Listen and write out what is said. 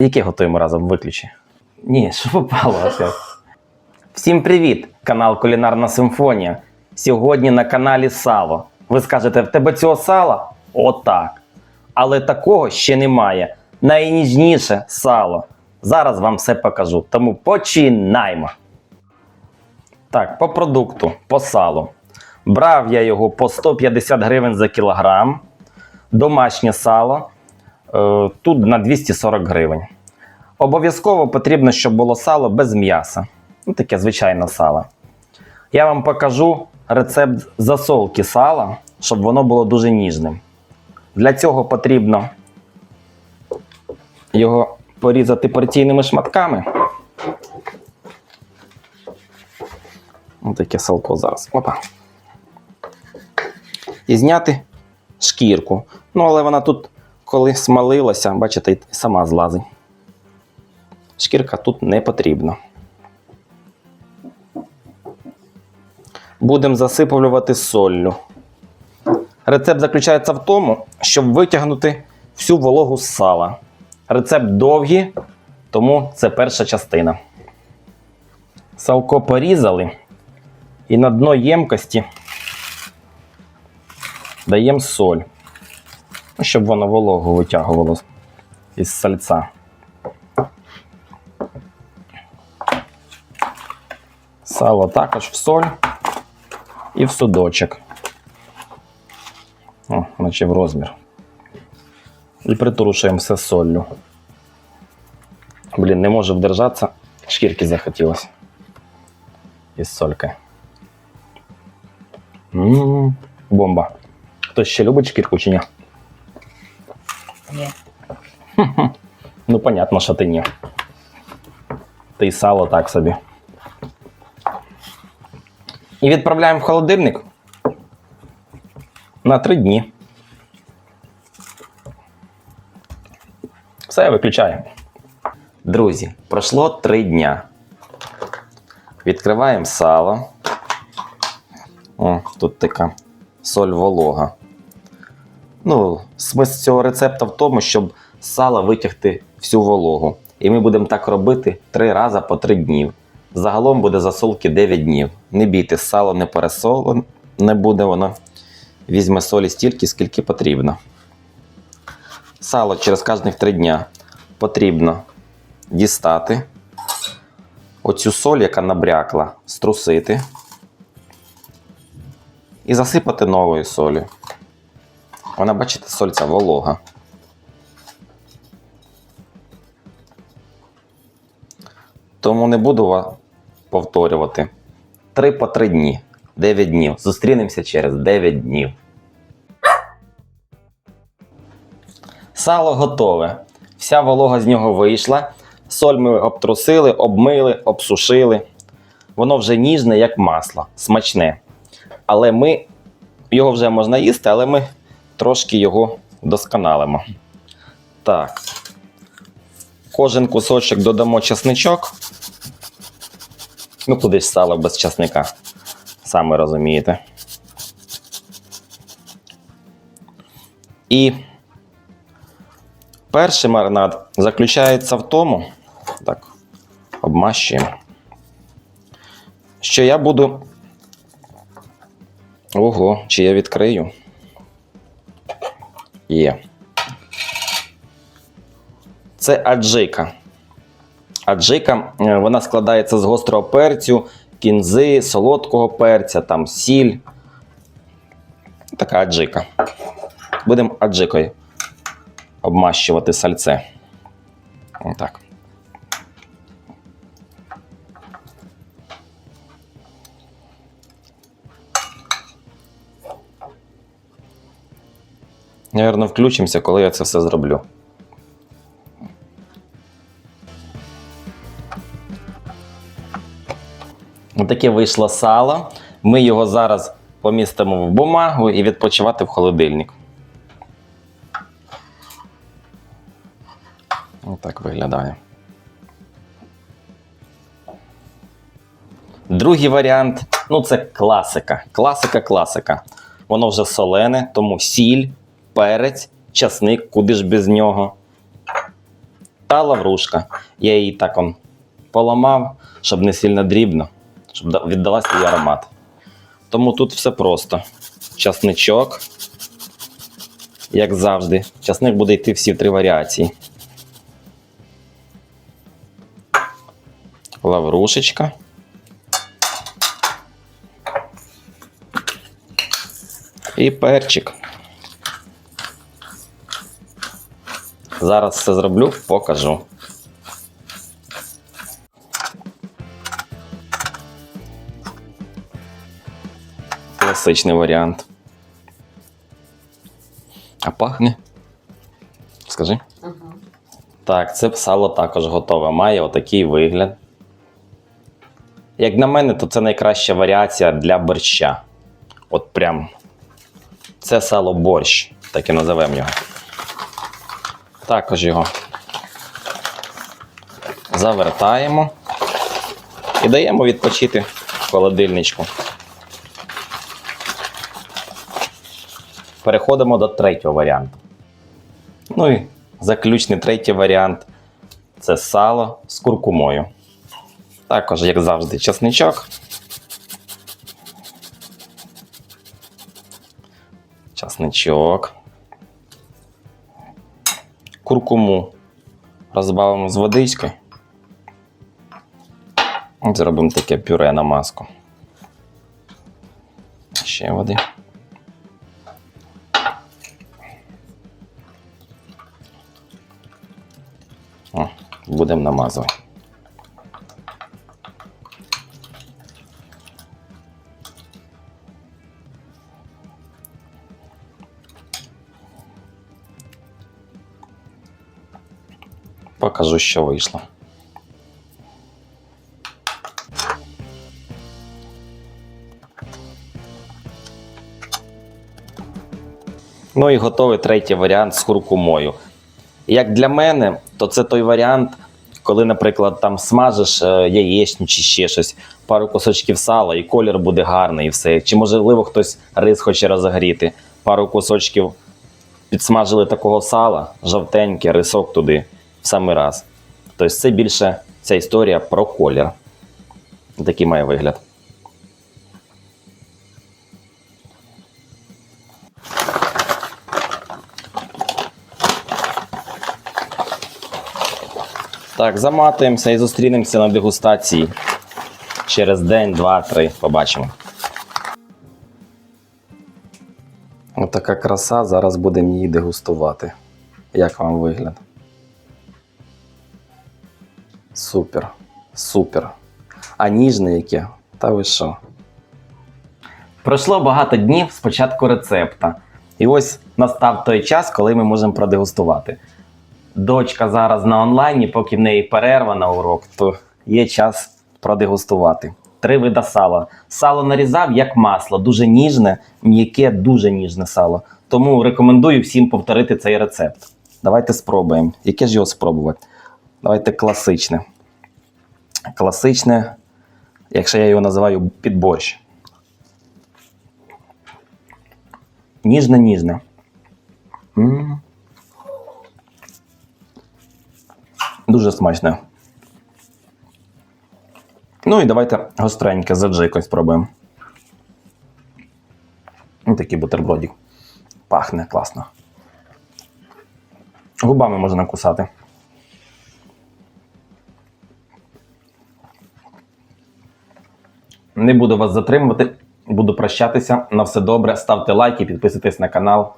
Яке готуємо разом виключи? Ні, що попало. Всім привіт! Канал Кулінарна Симфонія. Сьогодні на каналі Сало. Ви скажете, в тебе цього сала? Отак. Але такого ще немає. Найніжніше сало. Зараз вам все покажу. Тому починаємо. Так, по продукту, по салу. Брав я його по 150 гривень за кілограм. Домашнє сало. Е, тут на 240 гривень. Обов'язково потрібно, щоб було сало без м'яса. Ну, таке звичайне сало. Я вам покажу рецепт засолки сала, щоб воно було дуже ніжним. Для цього потрібно його порізати порційними шматками. Ось таке салко зараз. Опа. І зняти шкірку. Ну, але вона тут, коли смалилася, бачите, сама злазить. Шкірка тут не потрібна. Будемо засипувати соллю. Рецепт заключається в тому, щоб витягнути всю вологу з сала. Рецепт довгий, тому це перша частина. Салко порізали і на дно ємкості даємо соль, щоб воно вологу витягувало із сальця. Сало також в соль і в судочок. О, наче в розмір. І притрушуємо все соллю. Блін, не може вдержатися. Шкірки захотілося. Із солькою. М, Бомба. Хтось ще любить шкірку чи ні? Ні. Ну, понятно, що ти ні. Ти й сало так собі. І відправляємо в холодильник на три дні. Все, виключаємо. Друзі, пройшло три дня. Відкриваємо сало. О, тут така соль волога. Ну, смисл цього рецепту в тому, щоб з сала витягти всю вологу. І ми будемо так робити три рази по три дні. Загалом буде засолки 9 днів. Не бійтесь, сало не пересолене не буде воно. Візьме солі стільки, скільки потрібно. Сало через кожних 3 дня потрібно дістати. Оцю соль, яка набрякла, струсити і засипати новою солью. Вона, бачите, соль ця волога. Тому не буду вас повторювати. Три по три дні. 9 днів. Зустрінемося через 9 днів. Сало готове. Вся волога з нього вийшла. Соль ми обтрусили, обмили, обсушили. Воно вже ніжне, як масло, смачне. Але ми його вже можна їсти, але ми трошки його вдосконалимо. Так. Кожен кусочок додамо чесничок. Ну, куди ж сало без чесника. Саме розумієте. І перший маринад заключається в тому, так, обмащуємо, що я буду. Ого, чи я відкрию? Є. Це аджика. Аджика е, вона складається з гострого перцю, кінзи, солодкого перця, там сіль. Така аджика. Будемо аджикою обмащувати сальце. Отак. Наверно, включимося, коли я це все зроблю. Отаке вийшло сало. Ми його зараз помістимо в бумагу і відпочивати в холодильник. Отак виглядає. Другий варіант ну це класика. Класика, класика. Воно вже солене, тому сіль, перець, часник, куди ж без нього. та лаврушка. Я її так он поламав, щоб не сильно дрібно, щоб да- віддала свій аромат. Тому тут все просто. Часничок. Як завжди, часник буде йти всі в три варіації. Лаврушечка. І перчик. Зараз все зроблю, покажу. Класичний варіант. А пахне? Скажи. Так, це сало також готове. Має отакий вигляд. Як на мене, то це найкраща варіація для борща. От прям. Це сало борщ, так і називаємо його. Також його завертаємо і даємо відпочити в холодильничку. Переходимо до третього варіанту. Ну і заключний третій варіант це сало з куркумою. Також, як завжди, часничок. Часничок. Куркуму розбавимо з водички. Зробимо таке пюре на маску. Ще води. О, будемо намазувати. Покажу, що вийшло. Ну і готовий третій варіант з куркумою. Як для мене, то це той варіант, коли, наприклад, там смажиш е, яєчню чи ще щось, пару кусочків сала, і колір буде гарний, і все. Чи можливо хтось рис хоче розогріти, пару кусочків підсмажили такого сала, жовтеньке, рисок туди, в самий раз. Тобто це більше ця історія про колір. Такий має вигляд. Так, заматуємося і зустрінемося на дегустації. Через день, два, три. Побачимо. Отака краса. Зараз будемо її дегустувати. Як вам вигляд? Супер. Супер. А ніжне яке? Та ви що? Пройшло багато днів з початку рецепта. І ось настав той час, коли ми можемо продегустувати. Дочка зараз на онлайні, поки в неї перерва на урок, то є час продегустувати. Три вида сала. Сало нарізав як масло, дуже ніжне, м'яке, дуже ніжне сало. Тому рекомендую всім повторити цей рецепт. Давайте спробуємо. Яке ж його спробувати? Давайте класичне. Класичне, якщо я його називаю під борщ. Ніжне-ніжне. М. Дуже смачне. Ну і давайте гостреньке з аджикою спробуємо. Ось такий бутербродик. Пахне класно. Губами можна кусати. Не буду вас затримувати, буду прощатися. На все добре. Ставте лайки, підписуйтесь на канал.